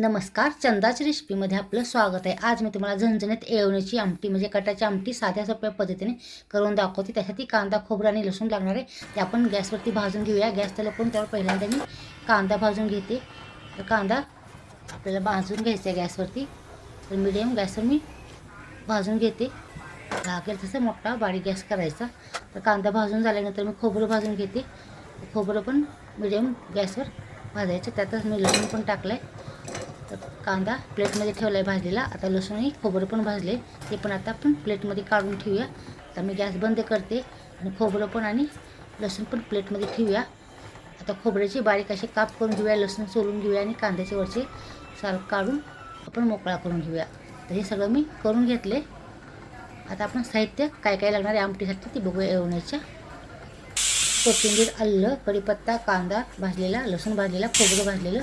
नमस्कार चंदाच्या रेसिपीमध्ये आपलं स्वागत आहे. आज मी तुम्हाला झणझणीत येवण्याची आमटी म्हणजे कटाची आमटी साध्या सोप्या पद्धतीने करून दाखवते. त्यासाठी कांदा खोबरं आणि लसूण लागणार आहे. ते आपण गॅसवरती भाजून घेऊया. गॅस त्याला पण त्यावर पहिल्यांदा मी कांदा भाजून घेते. तर कांदा आपल्याला भाजून घ्यायचा आहे गॅसवरती. तर मिडियम गॅसवर मी भाजून घेते. लागेल तसं मोठा बारीक गॅस करायचा. तर कांदा भाजून झाल्यानंतर मी खोबरं भाजून घेते. खोबरं पण मिडियम गॅसवर भाजायचं. त्यातच मी लसूण पण टाकलं आहे कांदा प्लेटमध्ये ठेवला आहे भाजलेला आता लसूणही खोबरं पण भाजले ते पण आता आपण प्लेटमध्ये काढून ठेवूया. आता मी गॅस बंद करते आणि खोबरं पण आणि लसूण पण प्लेटमध्ये ठेवूया. आता खोबऱ्याची बारीक असे काप करून घेऊया लसूण सोलून घेऊया आणि कांद्याचे वरचे साल काढून आपण मोकळा करून घेऊया. तर हे सगळं मी करून घेतले. आता आपण साहित्य काय काय लागणार आहे आमटीसाठी ते बघूया येवण्याच्या. कोथिंबीर आलं कढीपत्ता कांदा भाजलेला लसूण भाजलेला खोबरं भाजलेलं.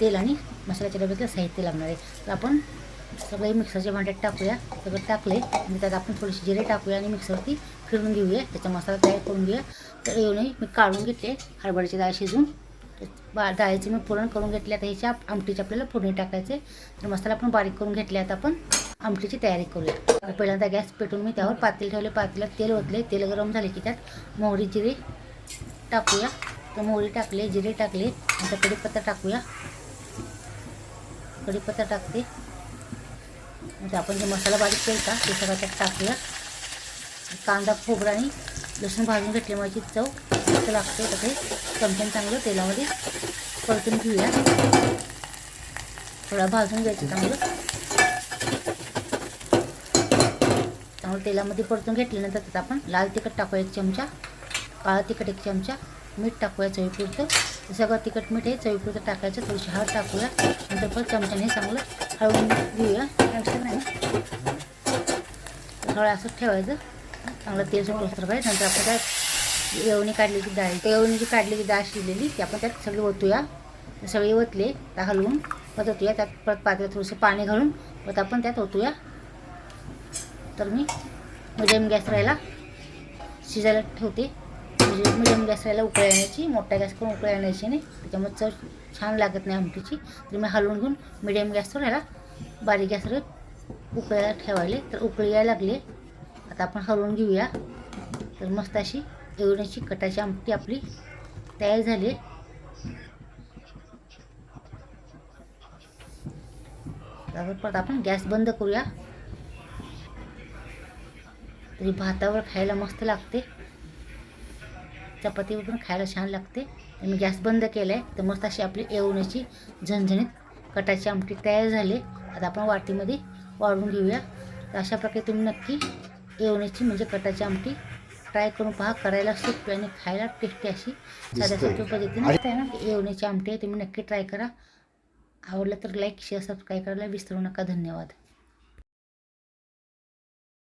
तेल आणि मसाल्याच्या डब्यातलं साहित्य लागणार आहे. तर आपण सगळे मिक्सरच्या भांड्यात टाकूया. सगळं टाकले आणि त्यात आपण थोडीशी जिरे टाकूया आणि मिक्सरवरती फिरून घेऊया. त्याचा मसाला तयार करून घेऊया. तर येऊनही मी काढून घेतले. हरभऱ्याची डाळ शिजून. बा डाळीचे मी पुरण करून घेतले. आता ह्याच्या आमटीची आपल्याला फोडणी टाकायचे. तर मसाला पण बारीक करून घेतले. आता आपण आमटीची तयारी करूया. पहिल्यांदा गॅस पेटून मी त्यावर पातेल ठेवले. पातेल्यात तेल ओतले. तेल गरम झाले की त्यात मोहरी जिरे टाकूया. तर मोहरी टाकले जिरे टाकले. आता कढीपत्ता टाकूया. कढीपत्ता टाकते. म्हणजे आपण जे मसाला बारीक केला ते सगळं त्यात टाकूया. कांदा खोबरा आणि लसूण भाजून घेतल्यामुळे माझी चव. मस्त लागते तर ते. चमच्याने चांगलं तेलामध्ये परतून घेऊया. थोडा भाजून घ्यायचं चांगलं. त्यामुळे तेलामध्ये परतून घेतल्यानंतर त्यात आपण लाल तिखट टाकूया एक चमचा काळा तिखट एक चमचा मीठ टाकूया चवीपुरतं. सगळं तिखट मीठ हे चवीपुरतं टाकायचं थोडीशी हळद टाकूया. नंतर परत चमच्याने चांगलं हळवून घेऊया. थोडं असं ठेवायचं. चांगलं तेल सुटलं तर पाहिजे नंतर आपण त्यात येवणी काढली की डाळ येवणी जी काढलेली डाळ शिजलेली ती आपण त्यात सगळी ओतूया. सगळी ओतले त्या हलवून परत ओतूया त्यात परत पातेल्यात थोडंसं पाणी घालून परत आपण त्यात ओतूया. तर मी मिडियम गॅस राहायला शिजायला ठेवते. म्हणजे मिडियम गॅस राहायला उकळी आणायची मोठ्या गॅस करून उकळी आणायची नाही. त्याच्यामुळे चव छान लागत नाही आमटीची. तर मी हलवून घेऊन मिडियम गॅसवर ह्याला बारीक गॅसवर उकळायला ठेवायले. तर उकळी यायला लागले. आता आपण हलवून घेऊया. तर मस्त अशी एवढ्याची कटाची आमटी आपली तयार झाली. त्यावर परत आपण गॅस बंद करूया. तरी भातावर खायला मस्त लागते. चपातीवर पण खायला छान लागते. मी गॅस बंद केला आहे तर मस्त अशी आपली येवण्याची झणझणीत कटाची आमटी तयार झाली. आता आपण वाटीमध्ये वाढून घेऊया. तर अशा प्रकारे तुम्ही नक्की येवण्याची म्हणजे कटाची आमटी ट्राय करून पहा. करायला सोपी आणि खायला टेस्टी अशी साध्या सोप्या पद्धतीने असते ना? येवण्याची आमटी आहे. तुम्ही नक्की ट्राय करा. आवडलं तर लाईक शेअर सबस्क्राईब करायला विसरू नका. धन्यवाद.